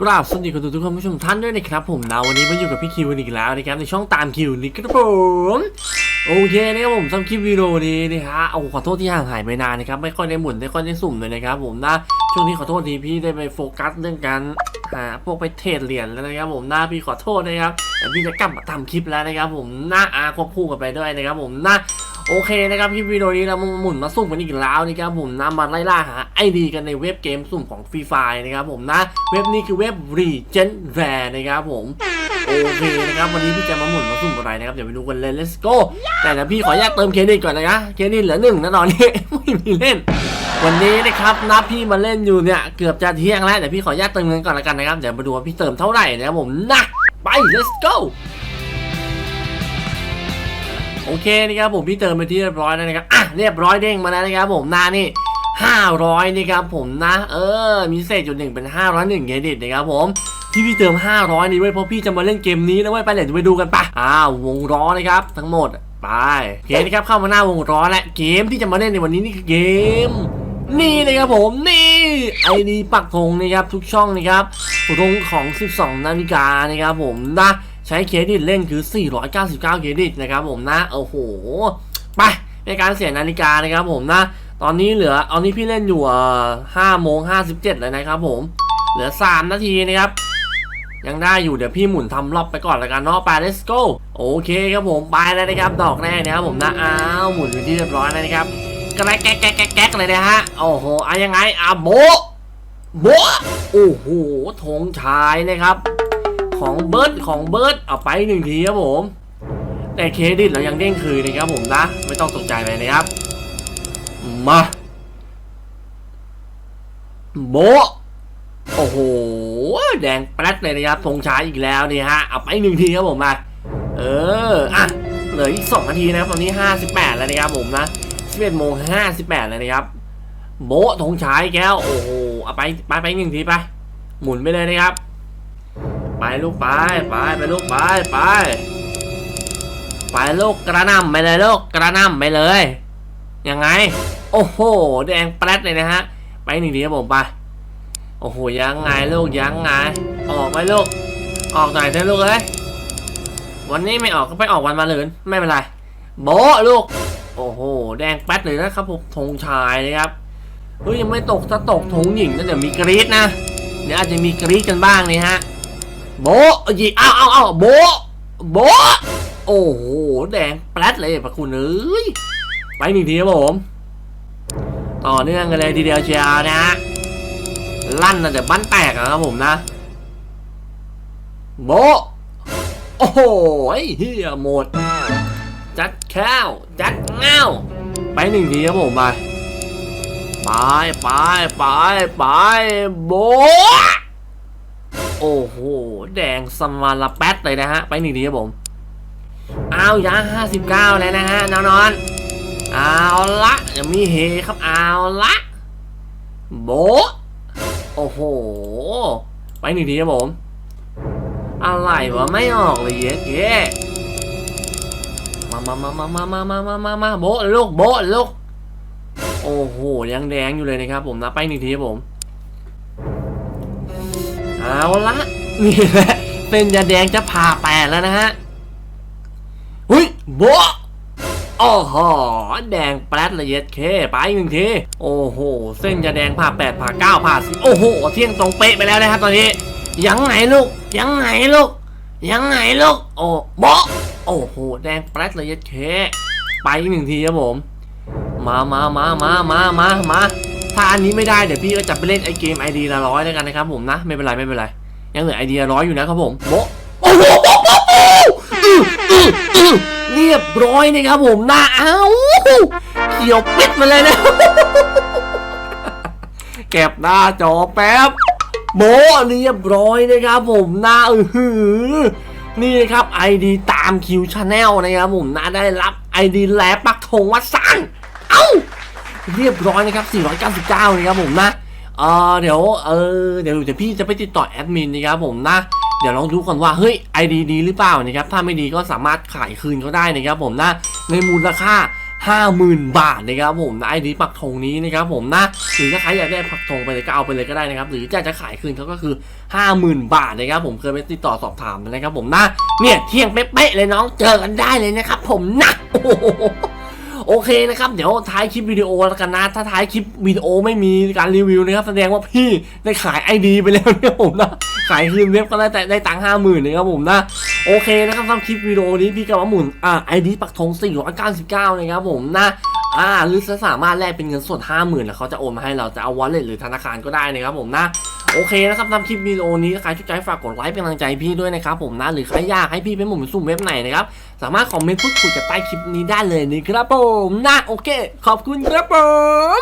กราบสวัสดีคุณทุกคนผู้ชมท่านด้วยนะครับผมนะวันนี้มาอยู่กับพี่คิวอีกแล้วนะครับในช่องตามคิวนี่ครับผมโอเคนะครับผมทำคลิปวิดีโอนี้นะฮะเอาขอโทษที่ห่างหายไปนานนะครับไม่ค่อยได้หมุนไม่ค่อยได้สุ่มเลยนะครับผมนะช่วงนี้ขอโทษทีพี่ได้ไปโฟกัสเรื่องการหาพวกไปเทรดเหรียญแล้วนะครับผมนะพี่ขอโทษนะครับแต่พี่จะกลับมาทำคลิปแล้วนะครับผมนะอาควบคู่กันไปด้วยนะครับผมนะ โอเคนะครับคลิปวิดีโอนี้เราหมุนมาสุ่มกันอีกแล้วนะครับผมนำมาไล่ล่าหาไอดีกันในเว็บเกมสุ่มของฟรีไฟนะครับผมนะ เว็บนี้คือเว็บ Regen Rare นะครับผมโอเคนะครับวันนี้พี่จะมาหมุนมาสุ่มอะไรนะครับเดี๋ยวไปดูกันเลย let's go แต่เดี๋ยวพี่ขออนุญาตเติมเครดิตก่อนนะเครดิตเหลือหนึ่งนะตอนนี้ไม่มีเล่น วันนี้นะครับนับพี่มาเล่นอยู่เนี่ยเกือบจะเที่ยงแล้วแต่พี่ขออนุญาตเติมเงินก่อนละกันนะครับเดี๋ยวมาดูว่าพี่เติมเท่าไหร่นะครับผมนะไป let's go โอเคนะครับผมพี่เติมไปที่เรียบร้อยแล้วนะครับอะเรียบร้อยเด้งมาแล้วนะครับผมหน้านี่500นะครับผมนะเออมีเศษจุดหนึ่งเป็น 501เครดิตนะครับผมที่พี่เติม 500 นี่ไว้เพราะพี่จะมาเล่นเกมนี้นะเว้ยไปเดี๋ยวไปดูกันปะอ้าววงล้อนะครับทั้งหมดไปโอเคนะครับเข้ามาหน้าวงล้อและเกมที่จะมาเล่นในวันนี้นี่คือเกม นี่นะครับผมนี่ไอดีปักธงนะครับทุกช่องนะครับธงของ 12 นาฬิกานะครับผมนะ ใช้เครดิตเล่นคือ 499 เครดิตนะครับผมนะโอ้โห ไปในการเสียนาฬิกานะครับผมนะ ตอนนี้เหลือเอานี้พี่เล่นอยู่อ่า5โมง57เลยนะครับผมเหลือ 3 นาทีนะครับยังได้อยู่เดี๋ยวพี่หมุนทำรอบไปก่อนละกันเนาะไป let's go โอเคครับผมไปแล้วนะครับดอกแรกนะครับผมนะอ้าวหมุนไปที่เรียบร้อยแล้วนะครับกรกแกแก๊กแก๊กแก๊กเลยนะฮะโอ้โหอะยังไงอะโบโบโอ้โหธงชายนะครับ ของเบิร์ดของเบิร์ดเอาไปหนึ่งทีครับผม แต่เครดิตเรายังเด้งคืนนะครับผมนะ ไม่ต้องตกใจไปนะครับ มาโบโอ้โห แดงแปลดเลยนะครับธงชายอีกแล้วนี่ฮะ เอาไปหนึ่งทีครับผมมาเออ อะ เหลืออีกสองนาทีนะครับ ตอนนี้ห้าสิบแปดแล้วนะครับผมนะ11โมง58แปดแล้วนะครับ โบะธงชายแก้ว โอ้โห เอาไป ไปไปหนึ่งทีไป หมุนไปเลยนะครับ ไปลูกไปไปไปลูกไปไปไปลูกกระนำไปเลยลูกกระนำไปเลยยังไง โอ้โห แดงแปรดเลยนะฮะ ไปหนึ่งทีครับผมไปโอ้โหยังไงลูกยังไง ออกไปลูก ออกหน่อยเถอะลูกเอ้ยวันนี้ไม่ออกก็ไปออกวันมาเลยไม่เป็นไรโบลูก โอ้โห แดงแป๊ดเลยนะครับผมธงชายนะครับเฮ้ยยังไม่ตกถ้าตกธงหญิงนะเดี๋ยวมีกรี๊ดนะเดี๋ยวอาจจะมีกรี๊ดกันบ้างนี่ฮะ โบะยิงอ้าวอ้าวอ้าโบะโบะโอ้โห แดงแป๊ดเลยพระคุณเอ้ย ไปหนึ่งทีครับผม ต่อเนื่องกันเลยทีเดียวเชียวนะ ลั่นนะเดี๋ยวบ้านแตกอะครับผมนะ โบะโอ้โหเฮียหมด จัดข้าว จัดเงาไปหนึ่งทีครับผมไป ไปไปไปไปโบะ โอ้โห แดงสมาลาแป๊ดเลยนะฮะ ไปหนึ่งทีครับผมเอายาห้าสิบเก้าแล้วนะฮะนอนนอนเอาละยังมีเฮครับเอาละโบโอ้โห ไปหนึ่งทีครับผม อะไรวะไม่ออกเลยเย้เย้มามามามามามามามามามาโบลูกโบลูกโอ้โหยังแดงอยู่เลยนะครับผมนะไปหนึ่งทีครับผม เอาละนี่แหละเป็นยาแดงจะผ่าแปดแล้วนะฮะหุ้ยโบะโอ้โหแดงแปดละเอียดเคไปหนึ่งทีโอ้โหเส้นยาแดงผ่าแปดผ่าเก้าผ่าสิโอ้โหเที่ยงตรงเป๊ะไปแล้วนะครับตอนนี้ยังไงลูกยังไงลูกยังไงลูกโอ้โบะโอ้โหแดงแปรดเลยยัดเคไปอีกหนึ่งทีครับผม มามามามามามามา ถ้าอันนี้ไม่ได้เดี๋ยวพี่ก็จะไปเล่นไอเกมไอดีละร้อยแล้วกันนะครับผมนะ ไม่เป็นไรไม่เป็นไร ยังเหลือไอเดียร้อยอยู่นะครับผมโบโอ้โหเรียบร้อยนะครับผมนะเอ้าเขียวปิดมาเลยนะเก็บหน้าจอแป๊บโบเรียบร้อยนะครับผมน้าอือหือนี่นะครับ ID ตามคิวชาแนลนะครับผมนะได้รับ ID แลปักธงวัดสัง เรียบร้อยนะครับ 499นะครับผมนะเออเดี๋ยวเออเดี๋ยวเดี๋ยวพี่จะไปติดต่อแอดมินนะครับผมนะเดี๋ยวลองดูก่อนว่าเฮ้ย ID ดีดีหรือเปล่านะครับถ้าไม่ดีก็สามารถขายคืนเขาได้นะครับผมนะในมูลค่า50,000 บาทนะครับผมนะไอดีปักธงนี้นะครับผมนะหรือถ้าใครอยากได้ปักธงไปเลยก็เอาไปเลยก็ได้นะครับหรือจะจะขายคืนเขาก็คือ 50,000 บาทนะครับผมเคยไปติดต่อสอบถามนะครับผมนะเนี่ยเที่ยงเป๊ะเลยน้องเจอกันได้เลยนะครับผมนะโอ้ โอเคนะครับเดี๋ยวท้ายคลิปวิดีโอแล้วกันนะ ถ้าท้ายคลิปวิดีโอไม่มีการรีวิวนะครับแสดงว่าพี่ได้ขายไอดีไปแล้วเนี่ยผมนะขายคืนเว็บก็ได้แต่ได้ตังค์ห้าหมื่นนะครับผมนะโอเคนะครับสำหรับคลิปวิดีโอนี้พี่กำลังหมุนอ่าไอดีปักธง499นะครับผมนะ อ่าหรือจะสามารถแลกเป็นเงินสด 50,000แล้วเขาจะโอนมาให้เราจะเอาวอลเล็ตหรือธนาคารก็ได้นะครับผมนะโอเคนะครับสำหรับคลิปวิดีโอนี้ใครชอบใจฝากกดไลค์เป็นกำลังใจพี่ด้วยนะครับผมนะหรือใครอยากให้พี่เป็นหมุนสุ่มเว็บไหนนะครับสามารถคอมเมนต์พูดคุยกับใต้คลิปนี้ได้เลยนะครับผมนะโอเค ขอบคุณครับผม